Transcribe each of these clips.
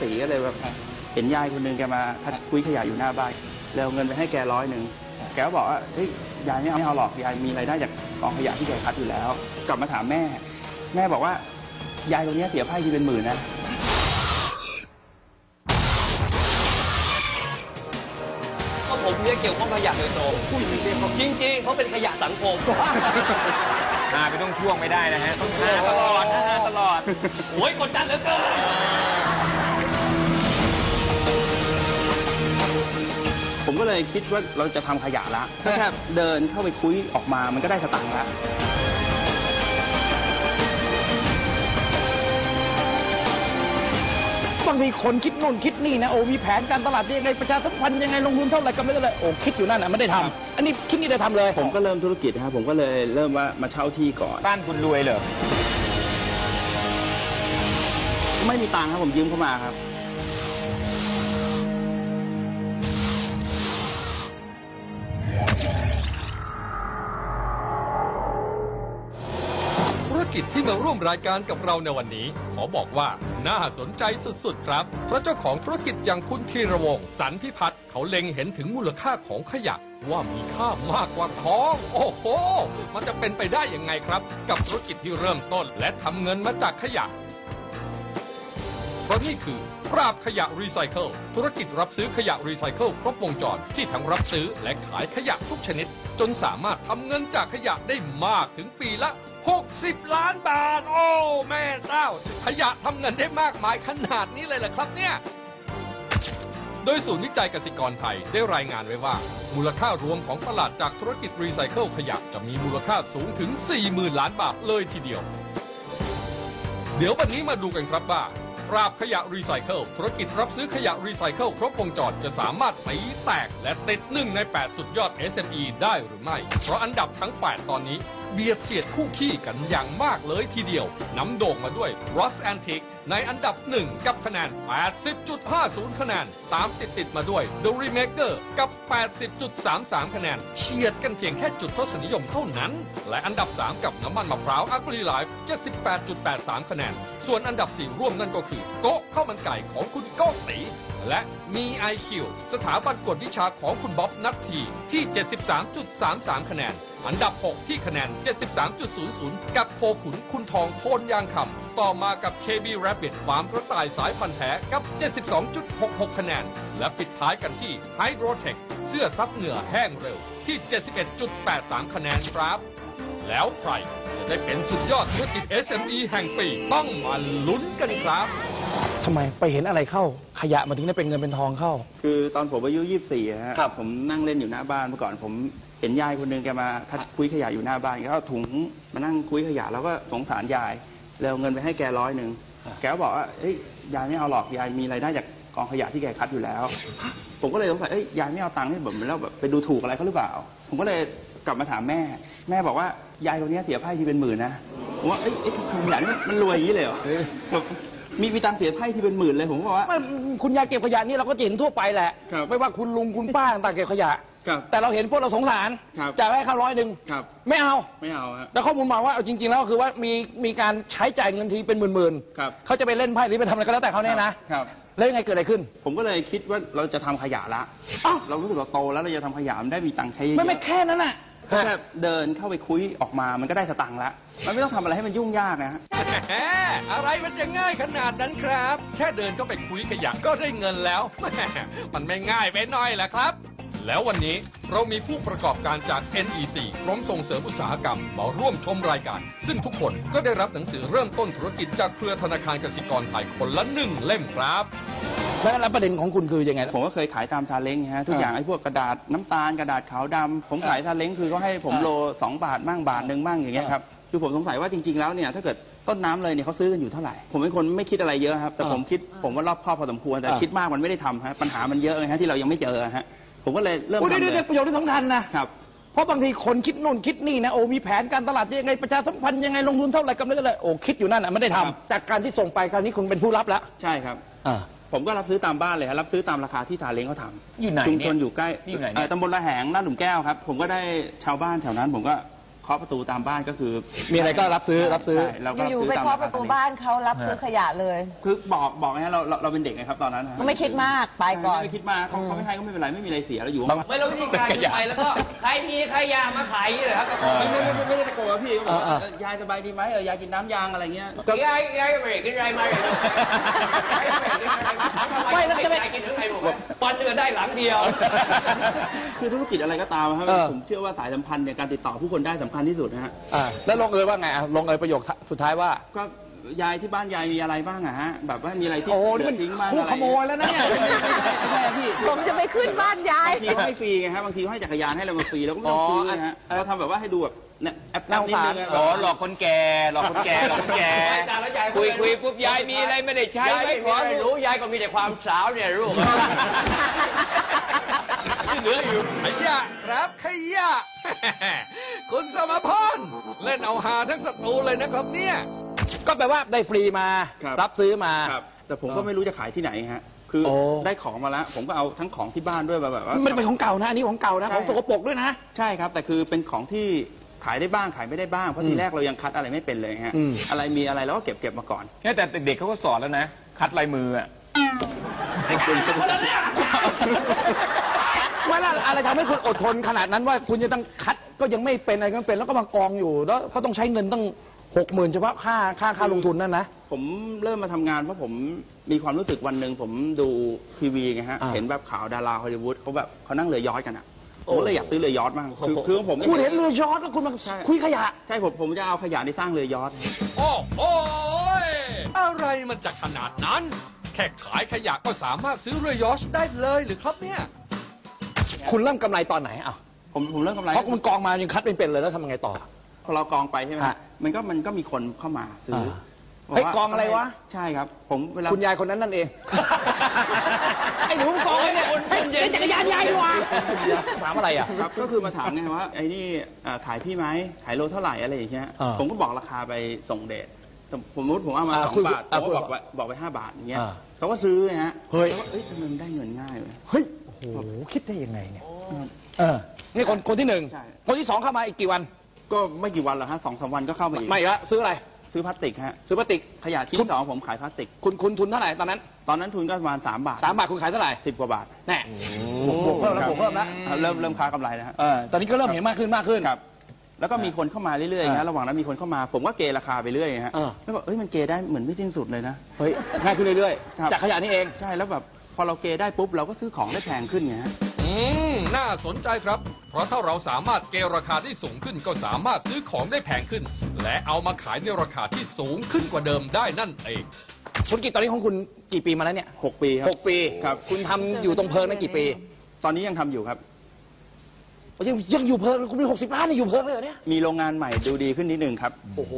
สี่ก็เลยแบบเห็นยายคนหนึ่งแกมาคัดคุยขยะอยู่หน้าบ้านเลยเอาเงินไปให้แกร้อยหนึ่งแกก็บอกว่าเฮ้ยยายไม่เอาไม่เอาหรอกยายมีรายได้จากกองขยะที่แกคัดอยู่แล้ว กลับมาถามแม่ แม่บอกว่ายายคนนี้เสียไพ่ทีเป็นหมื่นนะเพราะผมเนี่ยเกี่ยวข้องขยะโดยตรงจริงๆเขาเป็นขยะสังคมหาไปต้องช่วงไม่ได้นะฮะ ต้องหาตลอดหาตลอดโอ้ยกดดันเหลือเกิน ก็เลยคิดว่าเราจะทำขยะละก็แค่เดินเข้าไปคุยออกมามันก็ได้สตังค์ละบางทีคนคิดโน่นคิดนี่นะโอ้มีแผนการตลาดยังไงประชาสัมพันธ์ยังไงลงทุนเท่าไหร่ก็ไม่ได้เลยโอ้คิดอยู่นั่นน่ะไม่ได้ทำอันนี้คิดนี่ได้ทำเลยผมก็เริ่มธุรกิจนะครับผมก็เลยเริ่มว่ามาเช่าที่ก่อน บ้านคุณรวยเหรอไม่มีตังค์ครับผมยืมเข้ามาครับ กิจที่มาร่วมรายการกับเราในวันนี้ ขอบอกว่าน่าสนใจสุดๆครับ เพราะเจ้าของธุรกิจอย่างคุณธีรวงศ์สันพิพัฒน์เขาเล็งเห็นถึงมูลค่าของขยะว่ามีค่ามากกว่าทอง โอ้โห มันจะเป็นไปได้ยังไงครับ กับธุรกิจที่เริ่มต้นและทำเงินมาจากขยะ เพราะนี่คือ ปราบขยะรีไซเคิล ธุรกิจรับซื้อขยะรีไซเคิลครบวงจรที่ทั้งรับซื้อและขายขยะทุกชนิด จนสามารถทำเงินจากขยะได้มากถึงปีละ 60 ล้านบาท โอ้ แม่เจ้า ขยะทำเงินได้มากมายขนาดนี้เลยเหรอครับเนี่ยโดยศูนย์วิจัยกสิกรไทยได้รายงานไว้ว่า มูลค่ารวมของตลาดจากธุรกิจรีไซเคิลขยะจะมีมูลค่าสูงถึง 40,000 ล้านบาทเลยทีเดียว เดี๋ยววันนี้มาดูกันครับว่า ราบขยะรีไซเคิลธุรกิจรับซื้อขยะรีไซเคิลครบวงจรจะสามารถตีแตกและติดหนึ่งใน 8 สุดยอด SME ได้หรือไม่ เพราะอันดับทั้ง 8 ตอนนี้ เบียดเสียดคู่ขี้กันอย่างมากเลยทีเดียวน้ำโด่งมาด้วย Ross Antique ในอันดับ 1 กับคะแนน 80.50 คะแนน ตามติดติดมาด้วย The Remaker กับ 80.33 คะแนน เฉียดกันเพียงแค่จุดทศนิยมเท่านั้น และอันดับ 3 กับน้ำมันมะพร้าว Ugly Life 78.83 คะแนน ส่วนอันดับ 4 ร่วมนั่นก็คือโกะข้าวมันไก่ของคุณโกะตีและมี IQ สถาบันกวดวิชาของคุณบ๊อบนัททีที่ 73.33 คะแนน อันดับ 6 ที่คะแนน 73.00 กับโคขุนคุณทองโพนยางคำต่อมากับ KB r a าร์มกระต่ายสายพันธุ์แท้กับ 72.66 คะแนน และปิดท้ายกันที่ Hydrotech เสื้อซับเหงื่อแห้งเร็วที่ 71.83 คะแนนครับ แล้วใครจะได้เป็นสุดยอดธุรกิจ SME แห่งปีต้องมาลุ้นกันครับทำไมไปเห็นอะไรเข้าขยะมาถึงได้เป็นเงินเป็นทองเข้า คือตอนผมอายุ 24อะฮะผมนั่งเล่นอยู่หน้าบ้านเมื่อก่อนผมเห็นยายคนหนึ่งแกมาคัดคุยขยะอยู่หน้าบ้านแกก็เอาถุงมานั่งคุยขยะแล้วก็สงสารยายเลยเอาเงินไปให้แกร้อยหนึ่ง แกก็บอกว่าเอ้ยยายไม่เอาหรอกยายมีรายได้จากกองขยะที่แกคัดอยู่แล้ว ผมก็เลยสงสัยเอ้ยยายไม่เอาตังค์ให้แบบแล้วแบบไปดูถูกอะไรเขาหรือเปล่า ผมก็เลยกลับมาถามแม่ แม่บอกว่ายายคนนี้เสียไพ่ที่เป็นหมื่นนะผมว่าเอ้ยไอ้ขยะนี่มันมันรวยอย่างนี้เลยเหรอแบบมีมีตังค์เสียไพ่ที่เป็นหมื่นเลยผมก็บอกว่าไม่คุณยายเก็บขยะนี่เราก็จะเห็นทั่วไปแหละ ครับ ไม่ว่าคุณลุงคุณป้าต่างๆเก็บขยะ ครับแต่เราเห็นพวกเราสงสารครับจ่ายให้เขาร้อยหนึ่งครับไม่เอาไม่เอาฮะแต่ข้อมูลมาว่าเอาจริง ๆ แล้วคือว่ามีมีการใช้จ่ายเงินทีเป็นหมื่นครับๆเขาจะไปเล่นไพ่หรือไปทำอะไรก็แล้วแต่เขาเนี่ยนะครับ แล้วยังไงเกิดอะไรขึ้น ผมก็เลยคิดว่าเราจะทำขยะละอ้าว เรารู้สึกเราโตแล้วเราจะทำขยะมันได้มีตังค์ใช้เยอะไม่ไม่แค่นั้นน่ะ แค่เดินเข้าไปคุยออกมา มันก็ได้สตังค์ละมันไม่ต้องทำอะไรให้มันยุ่งยากนะฮะ แหมอะไรมันจะง่ายขนาดนั้นครับ แค่เดินก็ไปคุยขยะก็ได้เงินแล้วแหมมันไม่ง่ายไปหน่อยแหละครับ แล้ววันนี้เรามีผู้ประกอบการจาก NEC กรมส่งเสริมอุตสาหกรรม มาร่วมชมรายการ ซึ่งทุกคนก็ได้รับหนังสือเริ่มต้นธุรกิจจากเครือธนาคารกสิกรไทยคนละหนึ่งเล่มครับ แล้วแล้วประเด็นของคุณคือยังไง ผมก็เคยขายตามซาเล้งฮะทุกอย่างไอ้พวกกระดาษน้ำตาลกระดาษขาวดำผมขายซาเล้งคือก็ให้ผมอ่าโลสองบาทมั่งบาทหนึ่งมั่งอย่างเงี้ยครับคือผมสงสัยว่าจริง ๆแล้วเนี่ยถ้าเกิดต้นน้ำเลยเนี่ยเขาซื้อกันอยู่เท่าไหร่ ผมเป็นคนไม่คิดอะไรเยอะครับแต่ผมคิดผมว่ารอบคอบพอสมควรแต่อ่าคิดมากมันไม่ได้ทำฮะปัญหามันเยอะไงฮะที่เรายังไม่เจอฮะ ผมก็เลยเริ่มโอ้ยทำเดี๋ยวเลเดี๋ยยวประโยชน์ที่สำคัญนะครับ เพราะบางทีคนคิดโน่นคิดนี่นะโอ้มีแผนการตลาดยังไงประชาสัมพันธ์ยังไงลงทุนเท่าไหร่ก็ไม่ได้เลยโอ้คิดอยู่นั่นอะไม่ได้ทำครับ จากการที่ส่งไปคราวนี้คุณเป็นผู้รับแล้วใช่ครับ อ่า ผมก็รับซื้อตามบ้านเลยครับรับซื้อตามราคาที่ซาเล้งเขาทำอยู่ไหนชุมชเนี่นยอยู่ใกล้อยู่ไหนเนี่ย เอ่อตำบลละแหงลาดหลุมแก้วครับ ผมก็ได้ชาวบ้านแถวนั้น ผมก็ขาะประตูตามบ้านก็คือมีอะไรก็รับซื้อใช่รับซื้อ ใช่เราก็รับอยู่ซื้ๆไปตมเคาะประตูบ้านเขารับซื้อขยะเลย คือบอกบอกนะฮะเราเราเราเป็นเด็กไงครับตอนนั้นนะฮะก็ไม่คิดมากไปก่อน ไม่คิดมากเขาเขาไม่ให้ก็ไม่เป็นไรไม่มีอะไรเสียเราอยู่บางไม่แล้ววิธีการคือไปแล้วก็ใครมีใครอยากมาขายอย่างนี้เหรอครับไม่ไม่ไม่ไม่ได้ตะโกนว่าพี่ก็บอกว่าเออเออเออยายสบายดีไหมเออยายกินน้ำยางอะไรเงี้ย ก็ยายยายเบรกกินไรมาเลยไม่แล้วจะไป กินถึงไหนบอกว่าวันเดื อนได้หลังเดียว คือธุรกิจอะไรก็ตามครับเออ ผมเชื่อว่าสายสัมพันธ์เนี่ยการติดต่อผู้คนได้สำคัญที่สุดนะฮะ อ่าแล้วลงเอยว่าไงอะลงเอยประโยคสุดท้ายว่า ก็ ยายที่บ้านยายมีอะไรบ้างอะฮะ แบบว่ามีอะไรที่โอ้เหนี่ลืมันอทิ้งบ้างผู้อะไรขโมยแล้วนะเนี่ย ไม่ใช่ไม่ใช่ไม่ใช่พี่ผมจะไปขึ้นบ้านยาย บางทีเขาให้ฟรีไงฮะบางทีเขาให้จักรยานให้เรามาฟรีเราก็ไม่ต้องซื้อนะฮะเราทำแบบว่าให้ดูแบบเนี่ยแอปแอปนิดนึงะ อ๋อหลอกคนแก่หลอกคนแก่หลอกคนแก่อาจารย์แล้วยายคุยคุยปุ๊บยายมีอะไรไม่ได้ใช้ยายไว้ไม่ขอไม่รู้ยายก็มีแต่ความสาวเนี่ยลูก ที่เหลืออยู่ขยะครับขยะ คุณสมพรเล่นเอาหาทั้งสตูเลยนะครับเนี่ย ก็แปลว่าได้ฟรีมาครับรับซื้อมา ครับแต่ผมก็ไม่รู้จะขายที่ไหนฮะ คือโอ้ ได้ของมาแล้ว ผมก็เอาทั้งของที่บ้านด้วยแบบว่า มันเป็นของเก่านะอันนี้ของเก่านะใช่ ของสกปรกด้วยนะ ใช่ครับ แต่คือเป็นของที่ขายได้บ้างขายไม่ได้บ้าง เพราะอืมทีแรกเรายังคัดอะไรไม่เป็นเลยฮะ อืม อะไรมีอะไรเราก็เก็บเก็บมาก่อน เนี่ยแต่เด็กๆเขาก็สอนแล้วนะ คัดลายมืออะว่าแล้วอะไรทำให้คุณอดทนขนาดนั้นว่าคุณจะต้องคัดก็ยังไม่เป็นอะไรก็ไม่เป็นแล้วก็มากองอยู่แล้วก็ต้องใช้เงินตั้ง หกหมื่นเฉพาะค่าค่าค่าลงทุนนั่นนะ ผมเริ่มมาทำงานเพราะผมมีความรู้สึกวันหนึ่งผมดูทีวีไงฮะ อ่า เห็นแบบข่าวดาราฮอลลีวูดเขาแบบเขานั่งเรือยอชต์กันอะผมก็เลยอยากซื้อเรือยอชต์บ้างคือคือผมคุณเห็นเรือยอชต์แล้วคุณมาใช่ คุยขยะ ใช่ผมผมจะเอาขยะในสร้างเรือยอชต์ โอ้โหยอะไรมันจะขนาดนั้น แค่ขายขยะก็สามารถซื้อเรือยอชต์ได้เลยหรือครับเนี่ย คุณเริ่มกำไรตอนไหนอะผมผมเริ่มกำไรเพราะคุณกองมายังคัดเป็นเป็นเลยแล้วทำยังไงต่อ พอเรากองไปใช่ไหมฮะฮะมันก็มันก็มีคนเข้ามาซื้ออ่าบเฮ้ยว่ากองอะไรวะ ใช่ครับ ผมเวลา คุณยายคนนั้นนั่นเอง ไอ้หนูมันกองไว้เนี่ยคุณเฮ้ยคุณเย็นเป็นจักรยานยายดีกว่าถามอะไรอะ ครับก็คือมาถามไงว่าไอ้นี่เอ่อขายพี่ไหมขายโลเท่าไหร่อะไรอย่างเงี้ย อ่าผมก็บอกราคาไปส่งเดทสมผมมติผมเอามาอ่าสองคุยบาทอ่าผมก็บอกคุยไว้บอกไปห้าบาทอย่างเงี้ยอ่าเขาก็ซื้อนะฮะเฮ้ยแล้วก็เอ้ยทำไมมันได้เงินง่ายเลย เฮ้ย โอ้โห คิดได้ยังไงเนี่ย เออ นี่คนคนที่หนึ่ง ใช่ คนที่สองเข้ามาอีกกี่วัน ก็ไม่กี่วันหรอกฮะสองสามวันก็เข้ามาอีกไม่อีกละซื้ออะไร ซื้อพลาสติกฮะซื้อพลาสติก ขยะชิ้ทุน นสองผมขายพลาสติก คุณคุณทุนเท่าไหร่ตอนนั้นตอนนั้นทุนก็ประมาณสามบาทสามบาทคุณขายเท่าไหร่สิบกว่าบาทแน่บวกบวกเพิ่มแล้วบวกเพิ่มแล้วอ่าเริ่มเริ่มค้ากำไรแล้วฮะ เออตอนนี้ก็เริ่มเห็นมากขึ้นมากขึ้น ครับ แล้วก็มีคนเข้ามาเรื่อยๆอ่านะระหว่างนั้นมีคนเข้ามาผมก็เกราคาไปเรื่อยฮะเออ แล้วบอกเอ้ยมันเกได้เหมือนไม่สิ้นสุดเลยนะ เฮ้ยง่ายขึ้นเรื่อยครับ ๆจากขยะนี่เอง ใช่แล้วแบบพอเราเกได้ปุ๊บเราก็ซื้อของได้แพงขึ้นไงฮะ อืม น่าสนใจครับ เพราะถ้าเราสามารถเกณฑ์ราคาที่สูงขึ้นก็สามารถซื้อของได้แพงขึ้น และเอามาขายในราคาที่สูงขึ้นกว่าเดิมได้นั่นเอง ธุรกิจตอนนี้ของคุณกี่ปีมาแล้วเนี่ยหกปีครับหกปีครับ คุณทำอยู่ตรงเพิงนั่นกี่ปีตอนนี้ยังทำอยู่ครับยังยังอยู่เพิงคุณมีหกสิบล้านเนี่ยอยู่เพิงเลยเหรอเนี่ย มีโรงงานใหม่ดูดีขึ้นนิดนึงครับ โอ้โห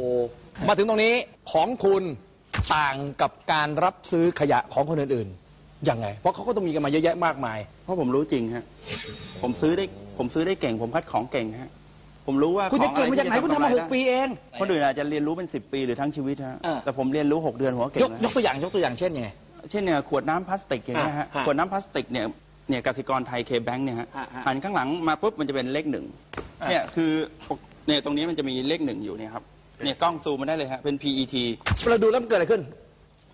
มาถึงตรงนี้ของคุณต่างกับการรับซื้อขยะของคนอื่นๆ ยังไง เพราะเขาก็ต้องมีกันมาเยอะแยะมากมาย เพราะผมรู้จริงฮะ ผมซื้อได้ ผมซื้อได้เก่ง ผมคัดของเก่งฮะ ผมรู้ว่าคุณจะเก่งมาจากไหนคุณทำมาหกปีเอง คนอื่นอาจจะเรียนรู้เป็นสิบปีหรือทั้งชีวิตฮะเออแต่ผมเรียนรู้หกเดือนหัวเก่ยงกแล้วยกตัวอย่างยกตัวอย่างเช่นยังไง เช่นเนี่ยขวดน้ำพลาสติกอย่างเงี้ยฮะอ่าฮะขวดน้ำพลาสติกเนี่ยเนี่ยกสิกรไทยเคแบงค์เนี่ยฮะอ่าฮะหันข้างหลังมาปุ๊บมันจะเป็นเลขหนึ่งอ่าเนี่ยคือเนี่ยตรงนี้มันจะมีเลขหนึ่งอยู่เนี่ยครับเนี่ยกล้องซูมมาได้เลยฮะเป็น PET เราดูแล้วมันเกิดอะไรขึ้น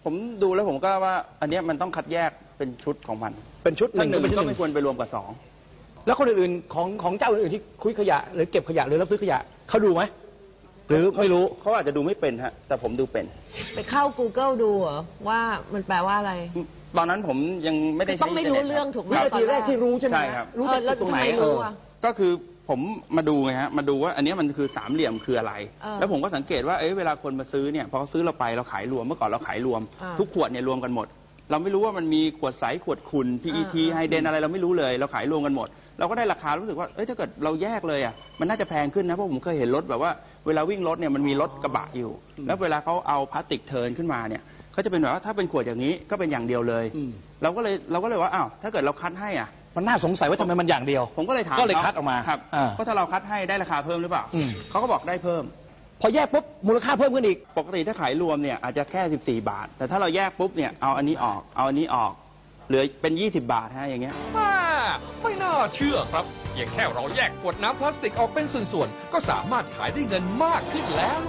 ผมดูแล้วผมก็ว่า อันเนี้ยมันต้องคัดแยกเป็นชุดของมันเป็นชุดหถ้านึ่งหนึ่งเป็นชุดก็หไม่นึ่งควรไปรวมกับสองแล้วคนอื่นๆของของเจ้าอื่นๆที่คุยขยะ หรือเก็บขยะหรือรับซื้อขยะเขาดูไหมหรือไม่รู้ เขาอาจจะดูไม่เป็นฮะแต่ผมดูเป็น ไปเข้า Google ดูเหรอว่ามันแปลว่าอะไรตอนนั้นผมยังไม่ได้คือต้องไม่รู้ใช้เรื่องถูกไหมวินาทีแรกที่รู้ใช่ไหมใช่ครับ รู้เออแล้วตรงไหนทำไมเอรู้ออะ ก็คือ ผมมาดูไงฮะมาดูว่าอันเนี้ยมันคือสามเหลี่ยมคืออะไร เออแล้วผมก็สังเกตว่าเอ้ยเวลาคนมาซื้อเนี่ยพอเขาซื้อเราไปเราขายรวมเมื่อก่อนเราขายรวม อ่าทุกขวดเนี่ยรวมกันหมด เราไม่รู้ว่ามันมีขวดใสขวดขุ่น PET อ่า ไฮเดนอะไรเราไม่รู้เลย เราขายรวมกันหมด เราก็ได้ราคารู้สึกว่าเอ้ยถ้าเกิดเราแยกเลยอะมันน่าจะแพงขึ้นนะเพราะผมเคยเห็นรถแบบว่าเวลาวิ่งรถเนี่ยมันมีรถกระบะอยู่ แล้วเวลาเขาเอาพลาสติกเทิร์นขึ้นมาเนี่ยเขาจะเป็นแบบว่าถ้าเป็นขวดอย่างนี้ก็เป็นอย่างเดียวเลย อืม เราก็เลยเราก็เลยว่าอ้าวถ้าเกิดเราคัดให้อะ มันน่าสงสัยว่าทำไมมันอย่างเดียว ผมก็เลยถามก็เลยขคัดออกมาครับอ่า เพราะถ้าเราคัดให้ได้ราคาเพิ่มหรือเปล่าอืม เขาก็บอกได้เพิ่ม พอแยกปุ๊บมูลค่าเพิ่มขึ้นอีก ปกติถ้าขายรวมเนี่ยอาจจะแค่ 14 บาท แต่ถ้าเราแยกปุ๊บเนี่ยเอาอันนี้ออกเอาอันนี้ออก เหลือเป็น 20 บาทฮะอย่างเงี้ย แม่ไม่น่าเชื่อครับพียงแค่เราแยกขวดน้ำพลาสติกออกเป็นส่วนๆ ก็สามารถขายได้เงินมากขึ้นแล้ว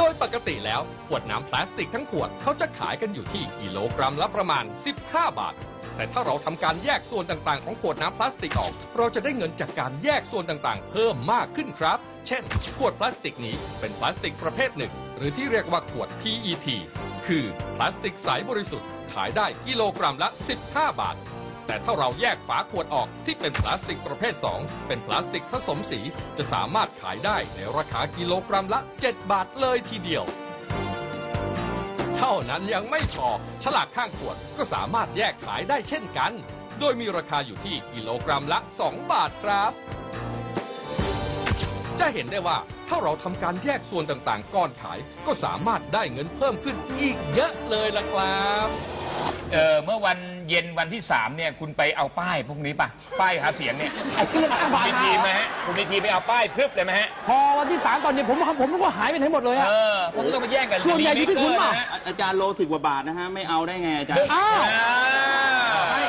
โดยปกติแล้ว ขวดน้ำพลาสติกทั้งขวดเขาจะขายกันอยู่ที่กิโลกรัมละประมาณ 15 บาท แต่ถ้าเราทำการแยกส่วนต่างๆ ของขวดน้ำพลาสติกออก เราจะได้เงินจากการแยกส่วนต่างๆ เพิ่มมากขึ้นครับ เช่น ขวดพลาสติกนี้เป็นพลาสติกประเภทหนึ่ง หรือที่เรียกว่าขวด PET คือพลาสติกใสบริสุทธิ์ขายได้กิโลกรัมละ 15 บาท แต่ถ้าเราแยกฝาขวดออกที่เป็นพลาสติกประเภท 2 เป็นพลาสติกผสมสี จะสามารถขายได้ในราคากิโลกรัมละ 7 บาทเลยทีเดียว เท่านั้นยังไม่พอฉลากข้างขวดก็สามารถแยกขายได้เช่นกัน โดยมีราคาอยู่ที่กิโลกรัมละ 2 บาทครับ จะเห็นได้ว่าถ้าเราทำการแยกส่วนต่างๆก่อนขาย ก็สามารถได้เงินเพิ่มขึ้นอีกเยอะเลยล่ะครับ เออเมื่อวัน เย็นวันที่สามเนี่ย คุณไปเอาป้ายพวกนี้ป่ะ ป้ายหาเสียงเนี่ยไอ้ที่เรื่องคุณมีทีมไหมฮะคุณมีทีมไปเอาป้ายพรึบเลยไหมฮะ พอวันที่สามตอนเย็นผมผมก็หายไปไหนหมดเลยอะ เออผมต้องมาแย่งกันส่วนใหญ่อยู่ที่คุณเปล่านะฮะอาอาจารย์โลสิบกว่าบาทนะฮะ ไม่เอาได้ไงอาจารย์ อ้าวอ่า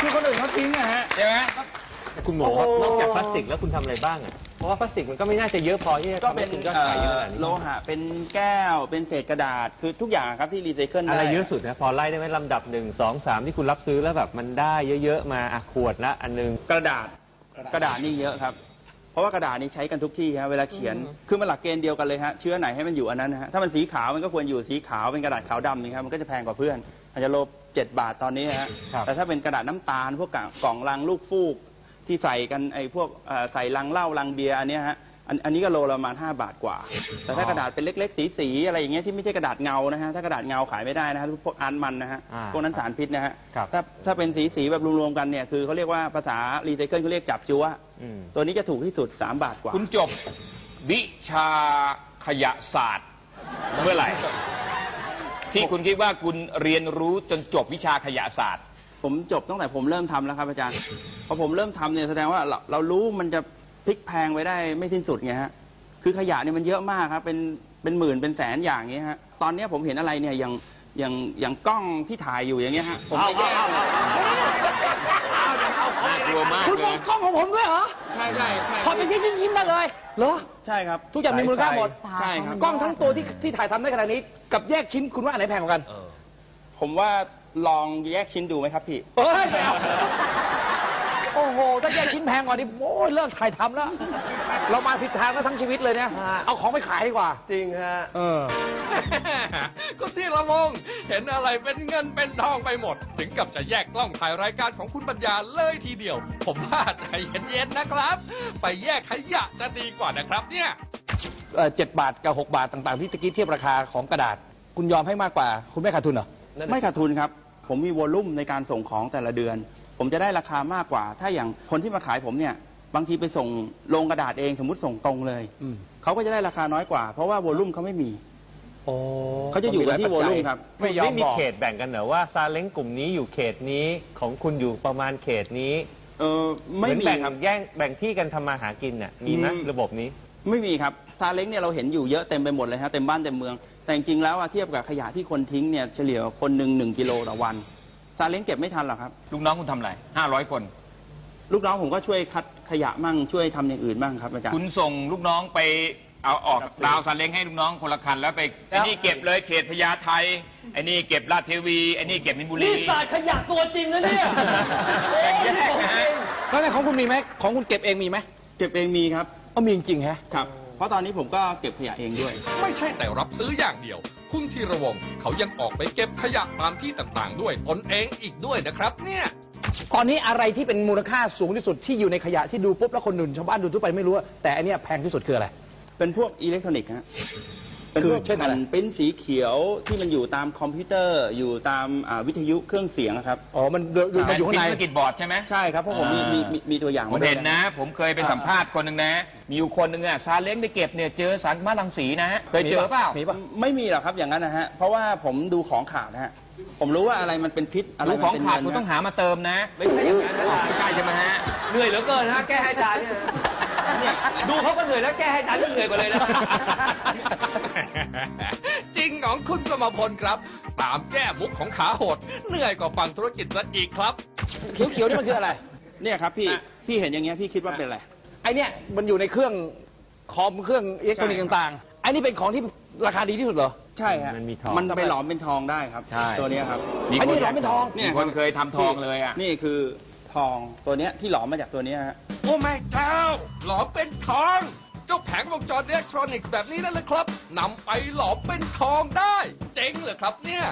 คือคนอื่นเขาทิ้งอะฮะ ใช่ไหม คุณหมอครับนอกจากพลาสติกแล้วคุณทำอะไรบ้างอะเพราะว่าพลาสติกมันก็ไม่น่าจะเยอะพอที่จะก็ทำเป็ให้นคุณยอดเอ่ขายเยอะขอนาดนี้โลหะเป็นแก้วเป็นเศษกระดาษคือทุกอย่างครับที่รีไซเคิลได้ อะไรเยอะสุดนะพอไล่ได้ไหมลำดับหนึ่งสองสามที่คุณรับซื้อแล้วแบบมันได้เยอะๆมาอะขวดละอันหนึง กระดาษกระดาษนี่เยอะครับ เพราะว่ากระดาษนี่ใช้กันทุกที่ครับเวลาเขียนคือมันหลักเกณฑ์เดียวกันเลยฮะเชื้อไหนให้มันอยู่อันนั้นนะฮะถ้ามันสีขาวมันก็ควรอยู่สีขาวเป็นกระดาษขาวดำนี่ครับมันก็จะแพงกว่าเพื่อนอาจจะโลเจ็ดบาทตอนนี้ฮะครับ แต่ถ้าเป็นกระดาษน้ำตาลพวกกล่องลังลูกฟูก ที่ใส่กันไอ้พวกเอ่อใส่ลังเหล้าลังเบียร์อันเนี้ยฮะอันอันนี้ก็โลละประมาณ5บาทกว่า แต่ถ้ากระดาษเป็นเล็กๆ สีๆอะไรอย่างเงี้ยที่ไม่ใช่กระดาษเงานะฮะถ้ากระดาษเงาขายไม่ได้นะฮะพวกอันมันนะฮะอ่าพวกนั้นสารพิษนะฮะครับถ้าถ้าเป็นสีๆแบบรวมๆกันเนี่ยคือเขาเรียกว่าภาษารีไซเคิลเขาเรียกจับจัวอืม ตัวนี้จะถูกที่สุด3บาทกว่า คุณจบวิชาขยะศาสตร์เมื่อไหร่ ที่คุณคิดว่าคุณเรียนรู้จนจบวิชาขยะศาสตร์ ผมจบตั้งแต่ผมเริ่มทำแล้วครับอาจารย์ พอผมเริ่มทำเนี่ยแสดงว่าเราเรารู้มันจะพลิกแพลงไว้ได้ไม่สิ้นสุดไงฮะ คือขยะเนี่ยมันเยอะมากครับ เป็นเป็นหมื่นเป็นแสนอย่างเงี้ยฮะ ตอนเนี้ยผมเห็นอะไรเนี่ยอย่างอย่างอย่างกล้องที่ถ่ายอยู่อย่างเงี้ยฮะ ผมไปแยกน่ากลัวมากคุณเลมองยกล้องของผมด้วยเหรอใช่ใช่ใช่ถอดเป็นชิ้นๆๆมาเลยเหรอ ใช่ครับทุกอย่างมีมูลค่าหมด ใช่ครับ กล้องทั้งตัวที่ที่ถ่ายทำได้ขนาดนี้ กับแยกชิ้นคุณว่าอันไหนแพงกว่ากัน ผมว่า ลองแยกชิ้นดูไหมครับพี่ เฮ้ยไม่เอาโอ้โห ถ้าแยกชิ้นแพงกว่านี้โอ้ยเลิกถ่ายทำแล้ว เรามาผิดทางแล้วทั้งชีวิตเลยเนี่ย เอาของไปขายดีกว่า จริงฮะ เออ ก็ที่ละมงเห็นอะไรเป็นเงินเป็นทองไปหมด ถึงกับจะแยกกล้องถ่ายรายการของคุณปัญญาเลยทีเดียว ผมว่าใจเย็นๆนะครับ ไปแยกขยะจะดีกว่านะครับ เนี่ยเอ่อเจ็ดบาทกับหกบาทต่างๆที่ตะกี้เทียบราคาของกระดาษ คุณยอมให้มากกว่า คุณไม่ขาดทุนเหรอ ไม่ขาดทุนครับ ผมมีวอลลุ่มในการส่งของแต่ละเดือน ผมจะได้ราคามากกว่า ถ้าอย่างคนที่มาขายผมเนี่ย บางทีไปส่งโรงกระดาษเองสมมติส่งตรงเลยอืม เขาก็จะได้ราคาน้อยกว่า เพราะว่าวอลลุ่มเขาไม่มี โอ้เขาจะอยู่กันที่วอลลุ่มครับ ไม่ยอมมีเขตแบ่งกันเหรอว่าซาเล้งกลุ่มนี้อยู่เขตนี้ของคุณอยู่ประมาณเขตนี้เออไม่เหอนมีแบ่งครับ แย่งแบ่งที่กันทำมาหากินน่ะมีไหมอืม ระบบนี้ ไม่มีครับซาเล้งเนี่ยเราเห็นอยู่เยอะเต็มไปหมดเลยฮะเต็มบ้านเต็มเมือง แต่จริงๆแล้วอะเทียบกับขยะที่คนทิ้งเนี่ยเฉลี่ยคนหนึ่งหนึ่งกิโลต่อวันซาเล้งเก็บไม่ทันหรอกครับ ลูกน้องคุณทำอะไรห้าร้อยคน ลูกน้องผมก็ช่วยคัดขยะมั่งช่วยทำอย่างอื่นบ้างครับอาจารย์ คุณส่งลูกน้องไปเอาออกดาวซาเล้งให้ลูกน้องคนละคันแล้วไปไอ้นี่เก็บเลยเขตพญาไทไอ้นี่เก็บราชเทวีไอ้นี่เก็บมินบุรี นี่ศาสตร์ขยะตัวจริงนะเนี่ยแบ่งแยกนะฮะ แล้วในของคุณมีไหมของคุณเก็บเองมีไหม เก็บเองมีครับ ก็มีจริงๆฮะ ครับ เพราะตอนนี้ผมก็เก็บขยะเองด้วย ไม่ใช่แต่รับซื้ออย่างเดียว คุณธีรวงศ์เขายังออกไปเก็บขยะตามที่ต่างๆ ด้วยตนเองอีกด้วยนะครับ เนี่ยตอนนี้อะไรที่เป็นมูลค่าสูงที่สุดที่อยู่ในขยะที่ดูปุ๊บแล้วคนหนุนชาวบ้านดูทั่วไปไม่รู้อะแต่อันเนี้ยแพงที่สุดคืออะไร เป็นพวกอิเล็กทรอนิกส์ฮะเป็น คือพวกเช่นอะไรแผ่นปริ้นสีเขียวที่มันอยู่ตามคอมพิวเตอร์ อยู่ตามอ่าวิทยุเครื่องเสียงอะครับ อ๋อ มันดูดูมันอยู่ข้างในธุรกิจบอร์ดใช่ไหมใช่ครับเพราะผมมีมีมีมีตัวอย่างผมาด้วยเห็นนะ ผมเคยไปสัมภาษณ์คนหนึ่งนะ มีอยู่คนหนึ่งอะซาเล้งไปเก็บเนี่ยเจอสารมาลังสีนะฮะเคยเจอเปล่ามีปะไม่มีหรอกครับอย่างนั้นนะฮะ เพราะว่าผมดูของขาดนะฮะ ผมรู้ว่าอะไรมันเป็นพิษอะไรรู้มัของนเป็นขาดเงินคุณต้องนะหามาเติมนะ ไม่ใช่อย่างนั้นนะไม่ใช่ใช่ไหมฮะเหนื่อยเหลือเกินนะแก้ให้อาจารย์เนี่ยเนี่ยดูเขาก็เหนื่อยแล้วแก้ให้อาจารย์นี่เหนื่อยกว่าเลยนะ จริงของคุณสมพลครับ ตามแก้มุกของขาโหด เหนื่อยกว่าฟังธุรกิจซะอีกครับ เขียวๆนี่มันคืออะไร เนี่ยครับพี่อะพี่เห็นอย่างเงี้ยพี่คิดว่าเป็นอะไร ไอเนี่ยมันอยู่ในเครื่องคอมเครื่องอิเล็กทรอนิกส์ต่างๆไอนี่เป็นของที่ราคาดีที่สุดเหรอ ใช่ฮะมันมีทอง มันไปหลอมเป็นทองได้ครับ ใช่ ตัวเนี้ยครับมีอันนี้คนหลอมเป็นทองมีคนเคยทำทองเลยอะ นี่คือทองตัวเนี้ยที่หลอมมาจากตัวเนี้ยฮะ โอ้แม่เจ้าหลอมเป็นทอง เจ้าแผงวงจรอิเล็กทรอนิกส์แบบนี้นั่นเลยครับนำไปหลอมเป็นทองได้ เจ๋งเหรอครับเนี่ย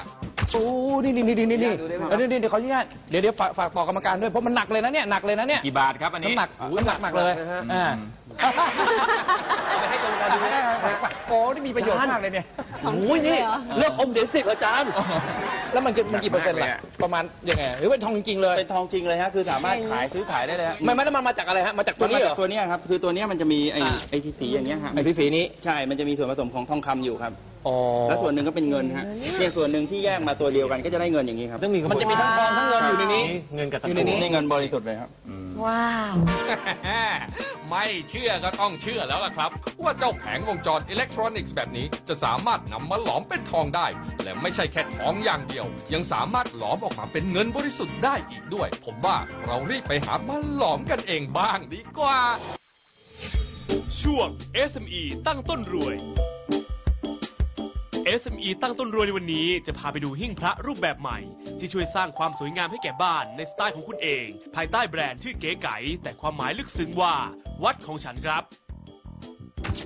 โอ้นี่นี่นี่นี่นี่นี่เดี๋ยวเดี๋ยวเดี๋ยวขออนุญาตเดี๋ยวเดี๋ยวฝากฝากต่อกรรมการด้วยเพราะมันหนักเลยนะเนี่ยหนักเลยนะเนี่ยกี่บาทครับอันนี้น้ำหนักน้ำหนักหนักเลยอ่าเอาไป ให้กรรมการดูนะโอ้นี่มีประโยชน์มากเลยเนี่ยของจริงเลยเหรอเลือกอมเหรียญสิบอาจารย์ แล้วมันจะมันกี่เปอร์เซ็นต์ล่ะประมาณยังไงหรือเป็นทองจริงๆเลยเป็นทองจริงเลยฮะคือสามารถขายซื้อขายได้เลยฮะไม่ไม่แล้วมันมาจากอะไรฮะมาจากตัวนี้เหรมัมาอจากตัวเนี้ยครับคือตัวเนี้ยมันจะมีไอ้อ่าไอ้ที่สีอย่างเงี้ยฮะไอ้ที่สีนี้ใช่มันจะมีส่วนผสมของทองคำอยู่ครับอ๋อแล้วส่วนหนึ่งก็เป็นเงินฮะเนี่ยส่วนหนึ่งที่แยกมาตัวเดียวกันก็จะได้เงินอย่างนี้ครับต้องมีมันจะมีทั้งทองทั้งเงินอยู่ในนี้ เงินกับตะอยู่กในรุนี้นี่เงินบริสุทธิ์เลยครับ ว้าว ไม่เชื่อก็ต้องเชื่อแล้วล่ะครับ ว่าเจ้าแผงวงจรอิเล็กทรอนิกส์แบบนี้จะสามารถนำมาหลอมเป็นทองได้ และไม่ใช่แค่ทองอย่างเดียว ยังสามารถหลอมออกมาเป็นเงินบริสุทธิ์ได้อีกด้วย ผมว่าเรารีบไปหามาหลอมกันเองบ้างดีกว่า ช่วง SME ตั้งต้นรวย SME ตั้งต้นรวยในวันนี้จะพาไปดูหิ้งพระรูปแบบใหม่ ที่ช่วยสร้างความสวยงามให้แก่บ้านในสไตล์ของคุณเอง ภายใต้แบรนด์ชื่อเก๋ไก๋แต่ความหมายลึกซึ้งว่า วัดของฉันครับ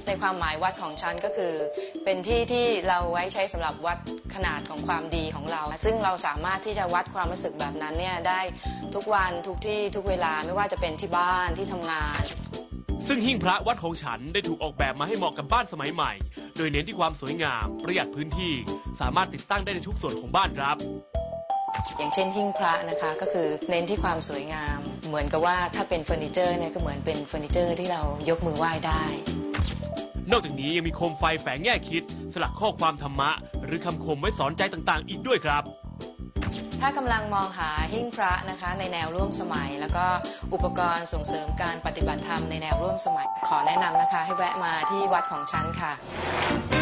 ในความหมายวัดของฉันก็คือ เป็นที่ที่เราไว้ใช้สำหรับวัดขนาดของความดีของเรา ซึ่งเราสามารถที่จะวัดความรู้สึกแบบนั้นเนี่ยได้ทุกวันทุกที่ทุกเวลาไม่ว่าจะเป็นที่บ้านที่ทำงาน ซึ่งหิ้งพระวัดของฉันได้ถูกออกแบบมาให้เหมาะกับบ้านสมัยใหม่ โดยเน้นที่ความสวยงาม ประหยัดพื้นที่ สามารถติดตั้งได้ในทุกส่วนของบ้านครับ อย่างเช่นหิ้งพระนะคะก็คือเน้นที่ความสวยงาม เหมือนกับว่าถ้าเป็นเฟอร์นิเจอร์เนี่ยก็เหมือนเป็นเฟอร์นิเจอร์ที่เรายกมือไหว้ได้ นอกจากนี้ยังมีโคมไฟแฝงแง่คิด สลักข้อความธรรมะ หรือคำคมไว้สอนใจต่างๆ อีกด้วยครับ ถ้ากำลังมองหาหิ้งพระนะคะในแนวร่วมสมัย แล้วก็อุปกรณ์ส่งเสริมการปฏิบัติธรรมในแนวร่วมสมัย ขอแนะนำนะคะ ให้แวะมาที่วัดของฉันค่ะ